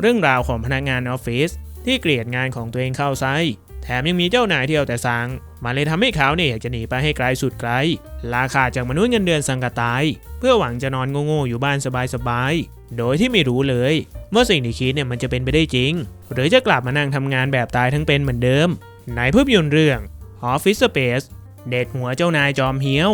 เรื่องราวของพนักงานออฟฟิศที่เกลียดงานของตัวเองเข้าไส้แถมยังมีเจ้านายที่เอาแต่สั่งมันเลยทำให้เขาเนี่ยอยากจะหนีไปให้ไกลสุดไกล ลาขาดจากมนุษย์เงินเดือนสังกตาย เพื่อหวังจะนอนโง่ๆอยู่บ้านสบายๆ โดยที่ไม่รู้เลยว่าสิ่งที่คิดเนี่ยมันจะเป็นไปได้จริง หรือจะกลับมานั่งทำงานแบบตายทั้งเป็นเหมือนเดิม ในภาพยนตร์เรื่อง Office Space เด็ดหัวเจ้านายจอมเฮี้ยว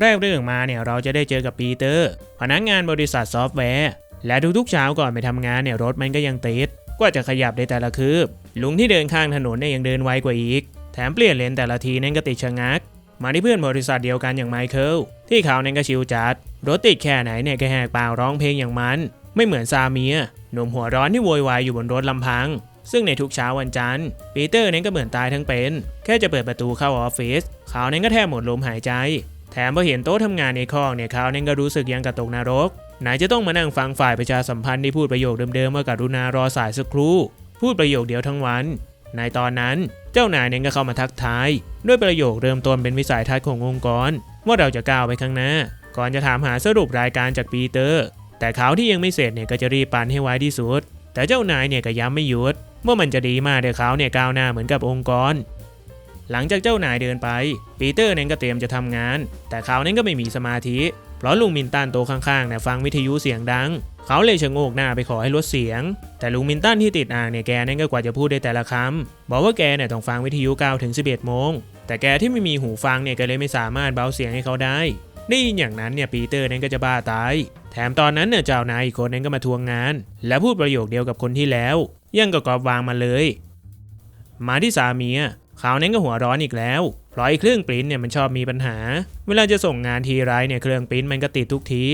แรกเรื่องมาเนี่ยเราจะได้เจอกับปีเตอร์ พนักงานบริษัทซอฟต์แวร์ และทุกๆเช้าก่อนไปทำงานเนี่ยรถมันก็ยังติดกว่าจะขยับได้แต่ละคืบ ลุงที่เดินข้างถนนเนี่ยยังเดินไวกว่าอีก แถมเปลี่ยนเลนแต่ละทีนั่นก็ติดชะงัก มาที่เพื่อนบริษัทเดียวกันอย่างไมเคิลที่เขาเนี่ยก็ชิวจัด รถติดแค่ไหนเนี่ยก็แหกปากร้องเพลงอย่างมัน ไม่เหมือนซาเมียหนุ่มหัวร้อนที่โวยวายอยู่บนรถลำพัง ซึ่งในทุกเช้าวันจันทร์ ปีเตอร์นั้นก็เหมือนตายทั้งเป็น แค่จะเปิดประตูเข้าออฟฟิศเขานั้นก็แทบหมดลมหายใจ แถมพอเห็นโต๊ะทำงานในคอกเนี่ยเขาเนั้นก็รู้สึกยังกระตกนรก ไหนจะต้องมานั่งฟังฝ่ายประชาสัมพันธ์ที่พูดประโยคเดิมๆว่าการุณารอสายสักครู่พูดประโยคเดียวทั้งวัน ในตอนนั้นเจ้านายเนี่ยก็เข้ามาทักทาย ด้วยประโยคเริ่มต้นเป็นวิสัยทัศน์ขององค์กร ว่าเราจะก้าวไปข้างหน้า ก่อนจะถามหาสรุปรายการจากปีเตอร์ แต่เขาที่ยังไม่เสร็จเนี่ยก็จะรีบปันให้ไวที่สุด แต่เจ้านายเนี่ยก็ย้ำไม่หยุดว่ามันจะดีมากเดี๋ยวเขาเนี่ยก้าวหน้าเหมือนกับองค์กร หลังจากเจ้านายเดินไป ปีเตอร์นั้นก็เตรียมจะทำงาน แต่เขานั้นก็ไม่มีสมาธิ เพราะลุงมินตันโตข้างๆเนี่ยฟังวิทยุเสียงดัง เขาเลยชะโงกหน้าไปขอให้ลดเสียง แต่ลุงมินตันที่ติดอ่างเนี่ยแกนั่นก็กว่าจะพูดได้แต่ละคำบอกว่าแกเนี่ยต้องฟังวิทยุ9ถึง11โมง แต่แกที่ไม่มีหูฟังเนี่ยก็เลยไม่สามารถเบาเสียงให้เขาได้ได้ยินอย่างนั้นเนี่ยปีเตอร์นั้นก็จะบ้าตาย แถมตอนนั้นเนี่ยเจ้านายอีกคนนั้นก็มาทวงงาน และพูดประโยคเดียวกับคนที่แล้ว ยังก็กอบวางมาเลย มาที่สามีอะเขานั้นก็หัวร้อนอีกแล้วเพราะไอ้เครื่องปริ้นเนี่ยมันชอบมีปัญหา เวลาจะส่งงานทีไรเนี่ยเครื่องปริ้นมันก็ติดทุกที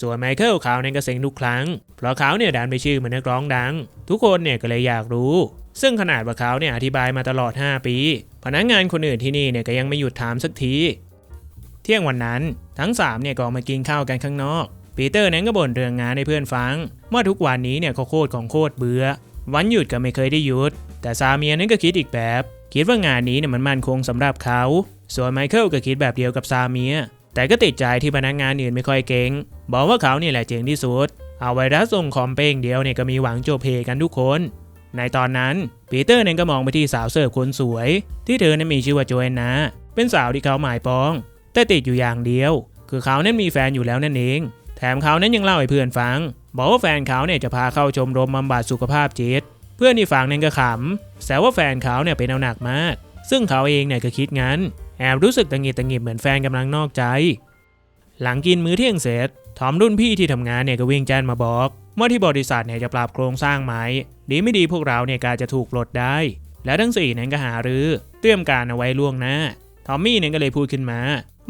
ส่วนไมเคิลเขาเนี่ยก็เซ็งทุกครั้ง เพราะเขาเนี่ยดันไปชื่อมือนนักร้องดัง ทุกคนเนี่ยก็เลยอยากรู้ ซึ่งขนาดว่าเขาเนี่ยอธิบายมาตลอด 5 ปี พนักงานคนอื่นที่นี่เนี่ยก็ยังไม่หยุดถามสักที เที่ยงวันนั้นทั้ง3เนี่ยก็ออกมากินข้าวกันข้างนอกปีเตอร์นั้นก็บ่นเรื่องงานให้เพื่อนฟังว่าทุกวันนี้เนี่ยเขาโคตรของโคตรเบื่อวันหยุดก็ไม่เคยได้หยุด แต่ซาเมียนั้นก็คิดอีกแบบ คิดว่างานนี้เนี่ยมันมั่นคงสำหรับเขา ส่วนไมเคิลก็คิดแบบเดียวกับซาเมียแต่ก็ติดใจที่พนักงานอื่นไม่ค่อยเก่ง บอกว่าเขาเนี่ยแหละเจ๋งที่สุด เอาไวรัสส่งคอมเป้งเดียวเนี่ยก็มีหวังโจเพกันทุกคน ในตอนนั้นปีเตอร์เนี่ยก็มองไปที่สาวเสิร์ฟคนสวย ที่เธอนั้นมีชื่อว่าโจแอนนาเป็นสาวที่เขาหมายปอง แต่ติดอยู่อย่างเดียว คือเขานั้นมีแฟนอยู่แล้วนั่นเอง แถมเขานั้นยังเล่าให้เพื่อนฟัง บอกว่าแฟนเขาเนี่ยจะพาเข้าชมรมบำบัดสุขภาพจิต เพื่อนที่ฟังนั้นก็ขำแซวว่าแฟนเขาเนี่ยเป็นเอาหนักมาก ซึ่งเขาเองเนี่ยก็คิดงั้น แอบรู้สึกตังหงิดตังหิดเหมือนแฟนกำลังนอกใจ หลังกินมื้อเที่ยงเสร็จทอมรุ่นพี่ที่ทำงานเนี่ยก็วิ่งแจ้งมาบอกว่าที่บริษัทเนี่ยจะปรับโครงสร้างใหม่ดีไม่ดีพวกเราเนี่ยกาจะถูกปลดได้ และทั้งสี่นั้นก็หารือเตรียมการเอาไว้ล่วงหน้าทอมมี่เนี่ยก็เลยพูดขึ้นมา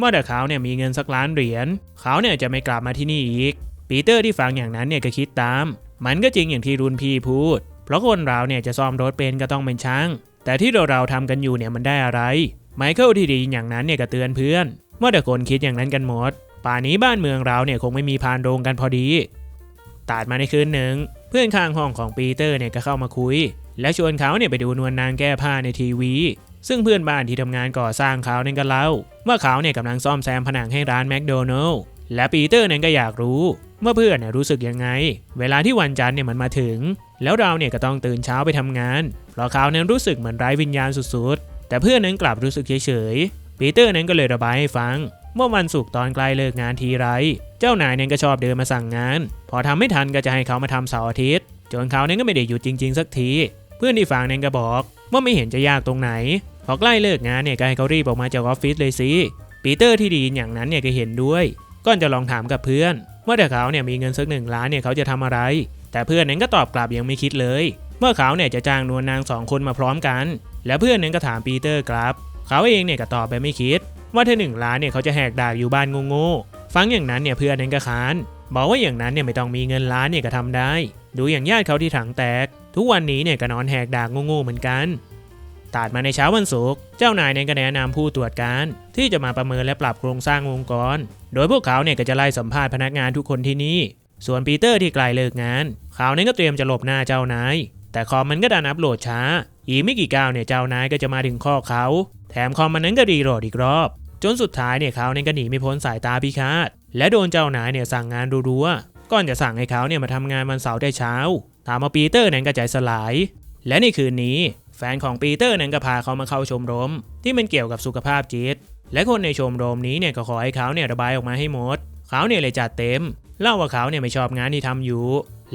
ว่าแต่เขาเนี่ยมีเงินสักล้านเหรียญเขาเนี่ยจะไม่กลับมาที่นี่อีก ปีเตอร์ที่ฟังอย่างนั้นเนี่ยก็คิดตาม มันก็จริงอย่างที่รุ่นพี่พูด เพราะคนเราเนี่ยจะซ่อมรถเป็นก็ต้องเป็นช่าง แต่ที่เราเราทำกันอยู่เนี่ยมันได้อะไร ไมเคิลที่ดีอย่างนั้นเนี่ยก็เตือนเพื่อนว่าแต่คนคิดอย่างนั้นกันหมด ป่านนี้บ้านเมืองเราเนี่ยคงไม่มีพานโรงกันพอดี ตัดมาในคืนหนึ่ง เพื่อนข้างห้องของปีเตอร์เนี่ยก็เข้ามาคุย และชวนเขาเนี่ยไปดูนวลนางแก้ผ้าในทีวี ซึ่งเพื่อนบ้านที่ทำงานก่อสร้างเขาเนี่ยก็เล่าว่าเขาเนี่ยกำลังซ่อมแซมผนังให้ร้านแมคโดนัลล์ และปีเตอร์เนี่ยก็อยากรู้ว่าเพื่อนเนี่ยรู้สึกยังไง เวลาที่วันจันทร์เนี่ยมันมาถึง แล้วเราเนี่ยก็ต้องตื่นเช้าไปทำงาน เพราะเขาเนั้นรู้สึกเหมือนไร้วิญญาณสุดๆ แต่เพื่อนนั้นกลับรู้สึกเฉยๆ ปีเตอร์นั้นก็เลยระบายให้ฟัง เมื่อวันศุกร์ตอนใกล้เลิกงานทีไร เจ้านายเนี่ยก็ชอบเดินมาสั่งงาน พอทำไม่ทันก็จะให้เขามาทำเสาร์อาทิตย์ จนเขาเนี่ยก็ไม่ได้หยุดจริง ๆ สักที เพื่อนที่ฟังเนี่ยก็บอกว่าไม่เห็นจะยากตรงไหน พอใกล้เลิกงานเนี่ยก็ให้เขารีบออกมาจากออฟฟิศเลยสิ ปีเตอร์ที่ดีอย่างนั้นเนี่ยก็เห็นด้วย ก่อนจะลองถามกับเพื่อนว่าถ้าเขาเนี่ยมีเงินสักหนึ่งล้านเนี่ยเขาจะทำอะไร แต่เพื่อนนั้นก็ตอบกลับยังไม่คิดเลย เมื่อเขาเนี่ยจะจ้างนวลนางสองคนมาพร้อมกัน แล้วเพื่อนนั้นก็ถามปีเตอร์กลับ เขาเองเนี่ยก็ตอบไปไม่คิด ว่าถ้าหนึ่งล้านเนี่ยเขาจะแหกด่าอยู่บ้านโง่ๆฟังอย่างนั้นเนี่ยเพื่อนนั้นก็ค้านบอกว่าอย่างนั้นเนี่ยไม่ต้องมีเงินล้านเนี่ยก็ทำได้ ดูอย่างญาติเขาที่ถังแตก ทุกวันนี้เนี่ยก็นอนแหกด่าโง่ๆเหมือนกัน ตัดมาในเช้าวันศุกร์ เจ้านายเนี่ยก็แนะนำผู้ตรวจการ ที่จะมาประเมินและปรับโครงสร้างองค์กร โดยพวกเขาเนี่ยก็จะไล่สัมภาษณ์พนักงานทุกคนที่นี่ ส่วนปีเตอร์ที่ไกลเลิกงาน เขาเนี่ยก็เตรียมจะหลบหน้าเจ้านาย แต่คอมมันก็ดันอัปโหลดช้า อีกไม่กี่ก้าวเนี่ยเจ้านายก็จะมาถึงข้อเขา แถมคอมมันนั้นก็รีโหลดอีกรอบ จนสุดท้ายเนี่ยเขาเนี่ยก็หนีไม่พ้นสายตาพิฆาต และโดนเจ้านายเนี่ยสั่งงานรัวๆ ก่อนจะสั่งให้เขาเนี่ยมาทำงานวันเสาร์ได้เช้าทำเอาปีเตอร์นั้นก็ใจสลาย และในคืนนี้ แฟนของปีเตอร์นั้นก็พาเขามาเข้าชมรม ที่มันเกี่ยวกับสุขภาพจิต และคนในชมรมนี้เนี่ยก็ขอให้เขาเนี่ยระบายออกมาให้หมด เขาเนี่ยเลยจัดเต็ม เล่าว่าเขาเนี่ยไม่ชอบงานที่ทำอยู่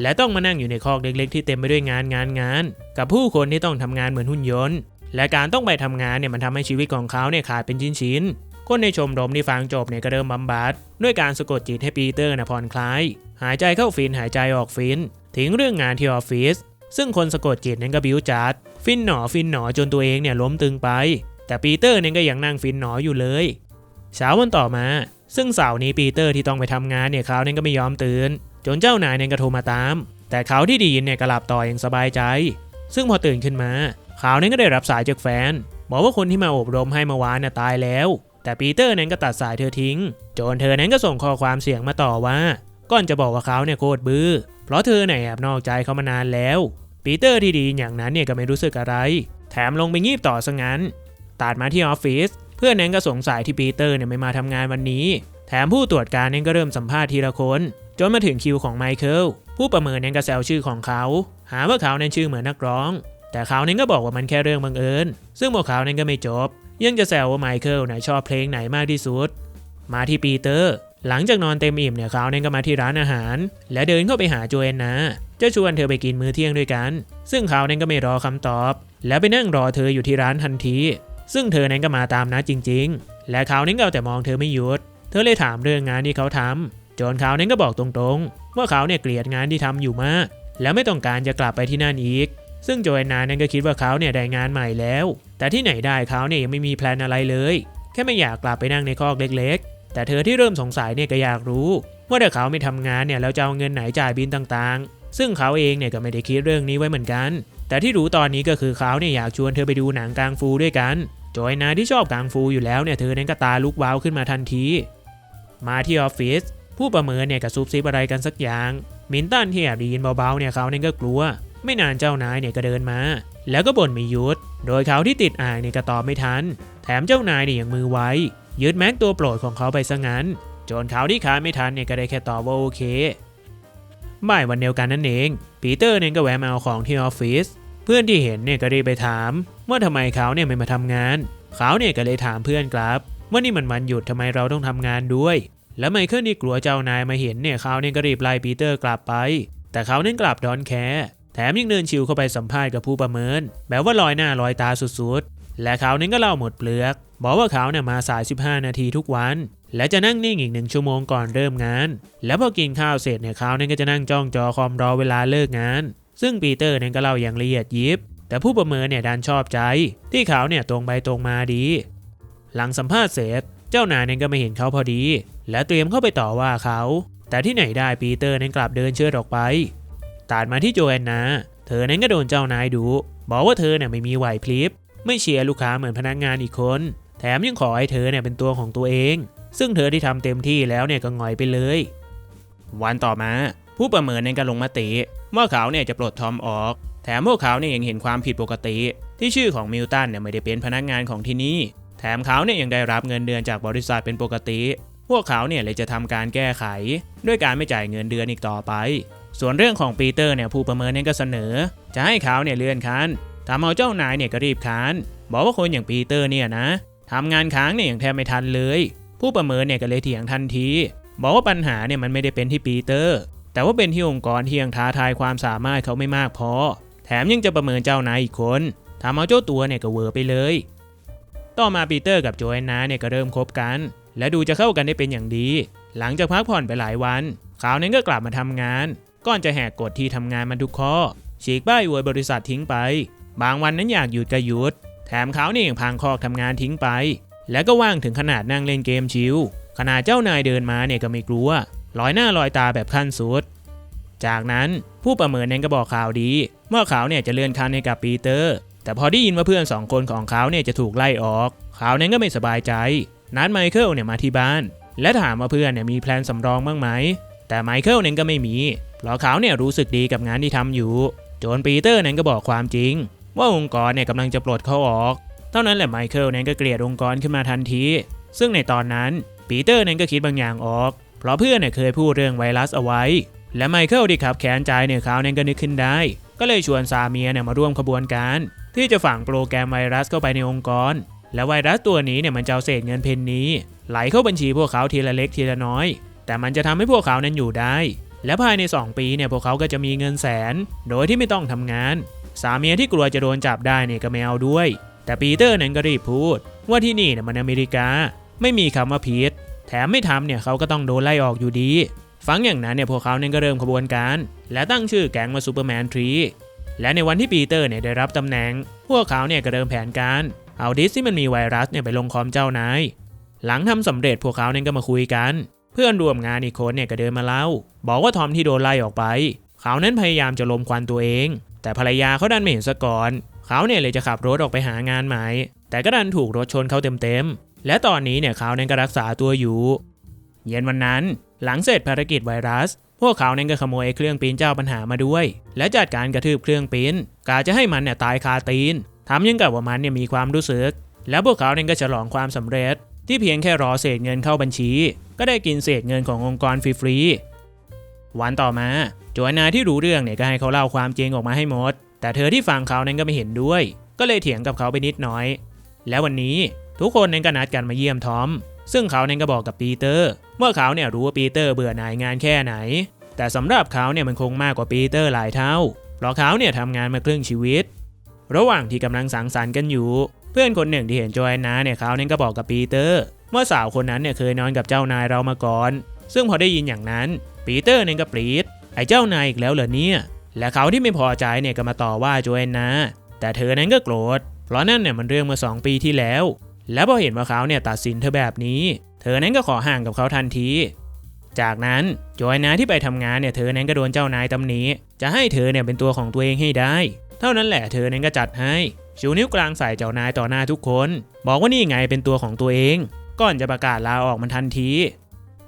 และต้องมานั่งอยู่ในคอกเล็กๆ ที่เต็มไปด้วยงานงานงาน กับผู้คนที่ต้องทำงานเหมือนหุ่นยนต์ และการต้องไปทำงานเนี่ยมันทำให้ชีวิตของเขาเนี่ยขาดเป็นชิ้นๆ คนในชมรมที่ฟังจบเนี่ยก็เริ่มบำบัดด้วยการสะกดจิตให้ปีเตอร์นะผ่อนคลาย หายใจเข้าฟินหายใจออกฟินทิ้งเรื่องงานที่ออฟฟิศซึ่งคนสะกดจิตนั้นก็บิวจัด ฟินหนอฟินหนอจนตัวเองเนี่ยล้มตึงไป แต่ปีเตอร์เนี่ยก็ยังนั่งฟินหนออยู่เลยเช้าวันต่อมา ซึ่งเสาร์นี้ปีเตอร์ที่ต้องไปทำงานเนี่ยเขาเนี่ยก็ไม่ยอมตื่น จนเจ้านายเนี่ยก็โทรมาตาม แต่เขาที่ดียินเนี่ยก็หลับต่ออย่างสบายใจ ซึ่งพอตื่นขึ้นมาเขาเนี่ยก็ได้รับสายจากแฟน บอกว่าคนที่มาอบรมให้เมื่อวานน่ะตายแล้ว แต่ปีเตอร์นั้นก็ตัดสายเธอทิ้ง จนเธอนั้นก็ส่งข้อความเสียงมาต่อว่า ก่อนจะบอกว่าเขาเนี่ยโคตรบื้อเพราะเธอเนี่ยแอบนอกใจเขามานานแล้ว ปีเตอร์ที่ดีอย่างนั้นเนี่ยก็ไม่รู้สึกอะไร แถมลงไปงีบต่อซะงั้นตัดมาที่ออฟฟิศเพื่อนนั้นก็สงสัยที่ปีเตอร์เนี่ยไม่มาทำงานวันนี้ แถมผู้ตรวจการนั้นก็เริ่มสัมภาษณ์ทีละคนจนมาถึงคิวของไมเคิลผู้ประเมินนั้นก็แซวชื่อของเขา หาว่าเขานั้นชื่อเหมือนนักร้อง แต่เขานั้นก็บอกว่ามันแค่เรื่องบังเอิญซึ่งพวกเขานั้นก็ไม่จบ ยังจะแซวว่าไมเคิลนชอบเพลงไหนมากที่สุด มาที่ปีเตอร์ หลังจากนอนเต็มอิ่มเนี่ยเขาเนี่ยก็มาที่ร้านอาหาร และเดินเข้าไปหาโจเอนนาจะชวนเธอไปกินมื้อเที่ยงด้วยกัน ซึ่งเขาเนี่ยก็ไม่รอคำตอบ แล้วไปนั่งรอเธออยู่ที่ร้านทันที ซึ่งเธอนั้นก็มาตามนัดจริง ๆ และเขาเนี่ยก็เอาแต่มองเธอไม่หยุด เธอเลยถามเรื่องงานที่เขาทำจนเขาเนี่ยก็บอกตรงๆ ว่าเขาเนี่ยเกลียดงานที่ทำอยู่มาก และไม่ต้องการจะกลับไปที่นั่นอีก ซึ่งโจเอนนานั้นก็คิดว่าเขาเนี่ยได้งานใหม่แล้ว แต่ที่ไหนได้เขาเนี่ยยังไม่มีแพลนอะไรเลย แค่ไม่อยากกลับไปนั่งในคอกเล็ก แต่เธอที่เริ่มสงสัยเนี่ยก็อยากรู้ว่าถ้าเขาไม่ทำงานเนี่ยแล้วจะเอาเงินไหนจ่ายบินต่างๆ ซึ่งเขาเองเนี่ยก็ไม่ได้คิดเรื่องนี้ไว้เหมือนกัน แต่ที่รู้ตอนนี้ก็คือเขาเนี่ยอยากชวนเธอไปดูหนังกางฟูด้วยกันโจยนาที่ชอบกางฟูอยู่แล้วเนี่ยเธอนั้นก็ตาลุกว้าวขึ้นมาทันที มาที่ออฟฟิศผู้ประเมินเนี่ยกับซุบซิบอะไรกันสักอย่าง มินตันที่แอบได้ยินเบาๆเนี่ยเขาเนี่ยก็กลัว ไม่นานเจ้านายเนี่ยก็เดินมา แล้วก็บ่นไมียุดโดยเขาที่ติดอ่างเนี่ยก็ตอบไม่ทัน แถมเจ้านายเนี่ยยังมือไว ยึดแม็กตัวโปรดของเขาไปซะงั้นจนเขาที่ค้าไม่ทันเนี่ยก็ได้แค่ตอบว่าโอเคบ่ายวันเดียวกันนั่นเอง ปีเตอร์เนี่ยก็แวะมาเอาของที่ออฟฟิศ เพื่อนที่เห็นเนี่ยก็รีบไปถาม ว่าทำไมเขาเนี่ยไม่มาทำงาน เขาเนี่ยก็เลยถามเพื่อนกลับว่านี่มันวันหยุดทำไมเราต้องทำงานด้วย แล้วไมเคิลนี่กลัวเจ้านายมาเห็นเนี่ยเขาเนี่ยก็รีบไล่ปีเตอร์กลับไป แต่เขาเนี่ยกลับดอนแคร์แถมยังเดินชิวเข้าไปสัมภาษณ์กับผู้ประเมิน แบบว่าลอยหน้าลอยตาสุดๆ และเขาเนี่ยก็เล่าหมดเปลือก บอกว่าเขาเนี่ยมาสาย 15 นาทีทุกวัน และจะนั่งนิ่งอีกหนึ่งชั่วโมงก่อนเริ่มงาน แล้วพอกินข้าวเสร็จเนี่ยเขาเนี่ยก็จะนั่งจ้องจอคอมรอเวลาเลิกงาน ซึ่งปีเตอร์เนี่ยก็เล่าอย่างละเอียดยิบ แต่ผู้ประเมินเนี่ยดันชอบใจ ที่เขาเนี่ยตรงไปตรงมาดี หลังสัมภาษณ์เสร็จ เจ้านายเนี่ยก็ไม่เห็นเขาพอดี และเตรียมเข้าไปต่อว่าเขา แต่ที่ไหนได้ปีเตอร์เนั้นกลับเดินเชิดออกไปตัดมาที่โจแอนนา เธอนั้นก็โดนเจ้านายดูบอกว่าเธอเนี่ยไม่มีไหวพลิบ ไม่เชียร์ลูกค้าเหมือนพนักงานอีกคน แถมยังขอให้เธอเนี่ยเป็นตัวของตัวเอง ซึ่งเธอที่ทำเต็มที่แล้วเนี่ยก็งอยไปเลย วันต่อมา ผู้ประเมินในก็ลงมติว่าเขาเนี่ยจะปลดทอมออก แถมพวกเขาเนี่ยยังเห็นความผิดปกติ ที่ชื่อของมิลตันเนี่ยไม่ได้เป็นพนักงานของที่นี่ แถมเขาเนี่ยยังได้รับเงินเดือนจากบริษัทเป็นปกติ พวกเขาเนี่ยเลยจะทำการแก้ไข ด้วยการไม่จ่ายเงินเดือนอีกต่อไป ส่วนเรื่องของปีเตอร์เนี่ยผู้ประเมินนั้นก็เสนอ จะให้เขาเนี่ยเลื่อนขั้นทำเอาเจ้านายเนี่ยก็รีบค้านบอกว่าคนอย่างปีเตอร์เนี่ยนะ ทำงานค้างเนี่ยอย่างแทบไม่ทันเลย ผู้ประเมินเนี่ยก็เลยเถียงทันที บอกว่าปัญหาเนี่ยมันไม่ได้เป็นที่ปีเตอร์ แต่ว่าเป็นที่องค์กรที่ยังท้าทายความสามารถเขาไม่มากพอ แถมยังจะประเมินเจ้านายอีกคนทำเอาเจ้าตัวเนี่ยก็เวอร์ไปเลย ต่อมาปีเตอร์กับโจแอนนาเนี่ยก็เริ่มคบกัน และดูจะเข้ากันได้เป็นอย่างดี หลังจากพักผ่อนไปหลายวันเขานั้นก็กลับมาทำงาน ก่อนจะแหกกฎที่ทำงานมันทุกข้อฉีกป้ายอวยบริษัททิ้งไป บางวันนั้นอยากหยุดก็หยุด แถมเขาเนี่ยังพังคอกทำงานทิ้งไป แล้วก็ว่างถึงขนาดนั่งเล่นเกมชิลขนาดเจ้านายเดินมาเนี่ยก็ไม่กลัวลอยหน้าลอยตาแบบขั้นสุด จากนั้นผู้ประเมินนั้นก็บอกข่าวดีว่าเขาเนี่ยจะเลื่อนขั้นให้กับปีเตอร์ แต่พอได้ยินว่าเพื่อนสองคนของเขาเนี่ยจะถูกไล่ออก เขานั้นก็ไม่สบายใจ นัดไมเคิลเนี่ยมาที่บ้าน และถามว่าเพื่อนเนี่ยมีแพลนสำรองบ้างไหม แต่ไมเคิลนั้นก็ไม่มี เพราะเขาเนี่ยรู้สึกดีกับงานที่ทำอยู่ จนปีเตอร์นั้นก็บอกความจริง ว่าองค์กรเนี่ยกำลังจะปลดเขาออก เท่านั้นแหละไมเคิลนั้นก็เกลียดองค์กรขึ้นมาทันที ซึ่งในตอนนั้นปีเตอร์นั้นก็คิดบางอย่างออก เพราะเพื่อนเนี่ยเคยพูดเรื่องไวรัสเอาไว้ และไมเคิลที่ขับแขนใจเนี่ยเขาเนี่ยก็นึกขึ้นได้ ก็เลยชวนซาเมียเนี่ยมาร่วมขบวนการ ที่จะฝังโปรแกรมไวรัสเข้าไปในองค์กร และไวรัสตัวนี้เนี่ยมันจะเอาเศษเงินเพนนี้ ไหลเข้าบัญชีพวกเขาทีละเล็กทีละน้อย แต่มันจะทำให้พวกเขานั้นอยู่ได้และภายใน 2 ปีเนี่ยพวกเขาก็จะมีเงินแสน โดยที่ไม่ต้องทำงาน สามีที่กลัวจะโดนจับได้เนี่ยก็ไม่เอาด้วย แต่ปีเตอร์นั้นก็รีบพูด ว่าที่นี่เนี่ยมันอเมริกา ไม่มีคำว่าผิดแถมไม่ทำเนี่ยเขาก็ต้องโดนไล่ออกอยู่ดี ฟังอย่างนั้นเนี่ยพวกเขาเนี่ยก็เริ่มขบวนการ และตั้งชื่อแก๊งว่าซูเปอร์แมนทรีและในวันที่ปีเตอร์เนี่ยได้รับตำแหน่ง พวกเขาเนี่ยก็เริ่มแผนการ เอาดิสที่มันมีไวรัสเนี่ยไปลงคอมเจ้านาย หลังทำสำเร็จพวกเขาเนี่ยก็มาคุยกัน เพื่อนร่วมงานอีกคนเนี่ยก็เดินมาเล่า บอกว่าทอมที่โดนไล่ออกไป เขานั้นพยายามจะลมควันตัวเอง แต่ภรรยาเขาดันไม่เห็นซะก่อนเขาเนี่ยเลยจะขับรถออกไปหางานใหม่ แต่ก็ดันถูกรถชนเขาเต็มๆ และตอนนี้เนี่ยเขานั้นก็รักษาตัวอยู่ เย็นวันนั้นหลังเสร็จภารกิจไวรัส พวกเขาเนี่ยก็ขโมยเครื่องปีนเจ้าปัญหามาด้วย และจัดการกระทืบเครื่องปีนกาจะให้มันเนี่ยตายคาตีนทำยังกับว่ามันเนี่ยมีความรู้สึก แล้วพวกเขาเนี่ยก็ฉลองความสำเร็จ ที่เพียงแค่รอเศษเงินเข้าบัญชี ก็ได้กินเศษเงินขององค์กรฟรีๆวันต่อมา โจยนาที่รู้เรื่องเนี่ยก็ให้เขาเล่าความจริงออกมาให้หมด แต่เธอที่ฟังเขานั้นก็ไม่เห็นด้วย ก็เลยเถียงกับเขาไปนิดน่อย แล้ววันนี้ทุกคนนั้นก็นัดกันมาเยี่ยมทอม ซึ่งเขานั้นก็บอกกับปีเตอร์ว่าเขาเนี่ยรู้ว่าปีเตอร์เบื่อหน่ายงานแค่ไหน แต่สำหรับเขาเนี่ยมันคงมากกว่าปีเตอร์หลายเท่า เพราะเขาเนี่ยทำงานมาครึ่งชีวิต ระหว่างที่กำลังสังสรรค์กันอยู่ เพื่อนคนหนึ่งที่เห็นจอนนาเนี่ยเขานั้นก็บอกกับปีเตอร์ว่าสาวคนนั้นเนี่ยเคยนอนกับเจ้านายเรามาก่อน ซึ่งพอได้ยินอย่างนั้นปีเตอร์เนี่ยก็ปรีด อ้เจ้านายอีกแล้วเหรอเนี่ย และเขาที่ไม่พอใจเนี่ยก็มาต่อว่าโจแอนนา แต่เธอนั้นก็โกรธ เพราะนั่นเนี่ยมันเรื่องเมื่อ 2 ปีที่แล้ว และพอเห็นว่าเขาเนี่ยตัดสินเธอแบบนี้ เธอนั้นก็ขอห่างกับเขาทันที จากนั้นโจยนนาที่ไปทำงานเนี่ยเธอนั้นก็โดนเจ้านายตำหนิ จะให้เธอเนี่ยเป็นตัวของตัวเองให้ได้ เท่านั้นแหละเธอนั้นก็จัดให้ชูนิ้วกลางใส่เจ้านายต่อหน้าทุกคน บอกว่านี่ไงเป็นตัวของตัวเอง ก่อนจะประกาศลาออกมันทันที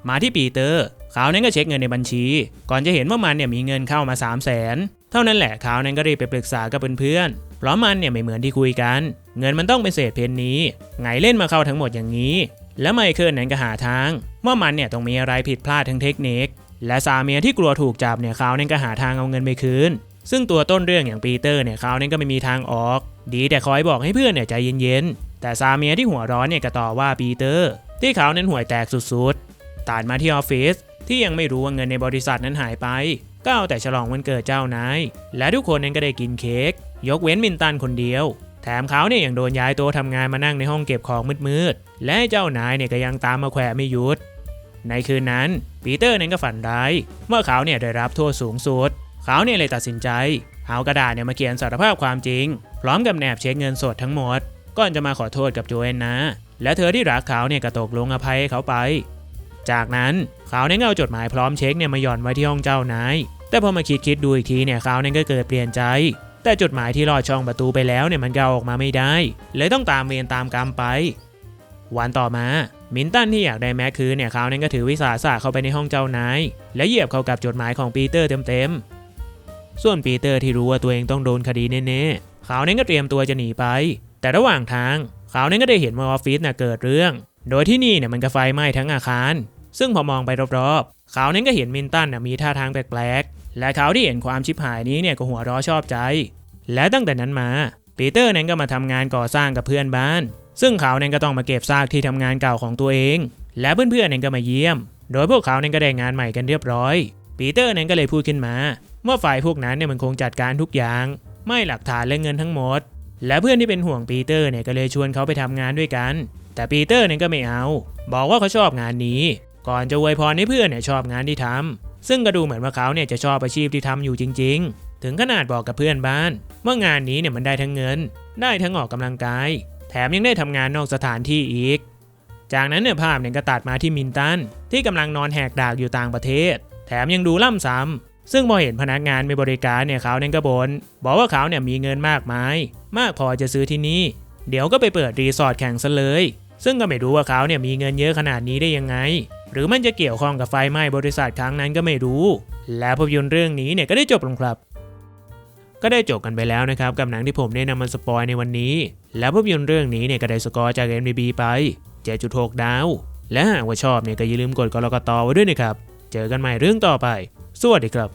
มาที่ปีเตอร์เขานั้นก็เช็คเงินในบัญชี ก่อนจะเห็นว่ามันเนี่ยมีเงินเข้ามา 3 0 0แสนเท่านั้นแหละเขานั้นก็รีบไปปรึกษากับเพื่อนๆเพราะมันเนี่ยไม่เหมือนที่คุยกัน เงินมันต้องเป็นเศษเพนนี้ไงเล่นมาเข้าทั้งหมดอย่างนี้ แล้วไมเคิลนั้นก็หาทาง ว่ามันเนี่ยต้องมีอะไรผิดพลาดทางเทคนิค และซาเมียที่กลัวถูกจับเนี่ยเขานั้นก็หาทางเอาเงินไปคืนซึ่งตัวต้นเรื่องอย่างปีเตอร์เนี่ยเขานั้นก็ไม่มีทางออก ดีแต่คอยบอกให้เพื่อนเนี่ยใจเย็นๆ แต่ซาเมียที่หัวร้อนเนี่ยก็ต่อว่าปีเตอร์ ที่เขานั้นห่วยแตกสุดๆตัดมาที่ออฟฟิศ ที่ยังไม่รู้ว่าเงินในบริษัทนั้นหายไป ก็เอาแต่ฉลองวันเกิดเจ้านาย และทุกคนนั้นก็ได้กินเค้ก ยกเว้นมินตันคนเดียว แถมเขาเนี่ยยังโดนย้ายโต๊ะทำงานมานั่งในห้องเก็บของมืดๆ และเจ้านายเนี่ยก็ยังตามมาแขวะไม่หยุด ในคืนนั้นปีเตอร์นั้นก็ฝันร้ายเมื่อเขาเนี่ยได้รับโทษสูงสุด เขาเนี่ยเลยตัดสินใจเอากระดาษเนี่ยมาเขียนสารภาพความจริง พร้อมกับแนบเช็คเงินสดทั้งหมดก่อนจะมาขอโทษกับโจเอนนาและเธอที่รักเขาเนี่ยก็ตกลงอภัยให้เขาไป จากนั้นเขาเนี่ยก็เอาจดหมายพร้อมเช็คเนี่ยมาหย่อนไว้ที่ห้องเจ้านาย แต่พอมาคิดคิดดูอีกทีเนี่ยเขาเนี่ยก็เกิดเปลี่ยนใจ แต่จดหมายที่ลอดช่องประตูไปแล้วเนี่ยมันก็อออกมาไม่ได้ เลยต้องตามเวรตามกรรมไป วันต่อมามินตันที่อยากได้แม็กคืนเนี่ยเขาเนี่ยก็ถือวิสาสะเข้าไปในห้องเจ้านาย และเหยียบเข้ากับจดหมายของปีเตอร์เต็มๆ ส่วนปีเตอร์ที่รู้ว่าตัวเองต้องโดนคดีแน่ๆเขาเนี่ยก็เตรียมตัวจะหนีไป แต่ระหว่างทางเขาเนี่ยก็ได้เห็นว่าออฟฟิศน่ะเกิดเรื่อง โดยที่นี่เนี่ยมันก็ไฟไหม้ทั้งอาคาร ซึ่งพอมองไปรอบๆ เขาเนี่ยก็เห็นมินตันน่ะมีท่าทางแปลกๆ และเขาที่เห็นความชิบหายนี้เนี่ยก็หัวเร้อชอบใจ และตั้งแต่นั้นมา ปีเตอร์นั้นก็มาทำงานก่อสร้างกับเพื่อนบ้าน ซึ่งเขาเนี่ยก็ต้องมาเก็บซากที่ทำงานเก่าของตัวเอง และเพื่อนๆเนี่ยก็มาเยี่ยม โดยพวกเขาเนี่ยก็ได้งานใหม่กันเรียบร้อย ปีเตอร์นั้นก็เลยพูดขึ้นมาว่าฝ่ายพวกนั้นเนี่ยมันคงจัดการทุกอย่าง ไม่หลักฐานและเงินทั้งหมด และเพื่อนที่เป็นห่วงปีเตอร์เนี่ยก็เลยชวนเขาไปทำงานด้วยกัน แต่ปีเตอร์เนี่ยก็ไม่เอา บอกว่าเขาชอบงานนี้ ก่อนจะอวยพรให้เพื่อนเนี่ยชอบงานที่ทำซึ่งก็ดูเหมือนว่าเขาเนี่ยจะชอบอาชีพที่ทำอยู่จริง ๆ ถึงขนาดบอกกับเพื่อนบ้าน ว่างานนี้เนี่ยมันได้ทั้งเงิน ได้ทั้งออกกำลังกาย แถมยังได้ทำงานนอกสถานที่อีก จากนั้นเนี่ยภาพเนี่ยก็ตัดมาที่มินตันที่กำลังนอนแหกดากอยู่ต่างประเทศ แถมยังดูล่ำซ้ำซึ่งพอเห็นพนักงานไม่บริการเนี่ยเขาเนี่ยก็บน่นบอกว่าเขาเนี่ยมีเงินมากมาย มากพอจะซื้อที่นี่ เดี๋ยวก็ไปเปิดรีสอร์ทแข่งซะเลย ซึ่งก็ไม่รู้ว่าเขาเนี่ยมีเงินเยอะขนาดนี้ได้ยังไง หรือมันจะเกี่ยวข้องกับไฟไหม้บริษัทครั้งนั้นก็ไม่รู้ และภาพยนตร์เรื่องนี้เนี่ยก็ได้จบลงครับ ก็ได้จบกันไปแล้วนะครับกับหนังที่ผมได้นำมาสปอยในวันนี้ แล้วภาพยนตร์เรื่องนี้เนี่ยก็ได้สกอร์จาก MDB ไป 7.6 ดาว และหากว่าชอบเนี่ยก็อย่าลืมกดกรกตไว้ด้วยนะครับ เจอกันใหม่เรื่องต่อไป สวัสดีครับ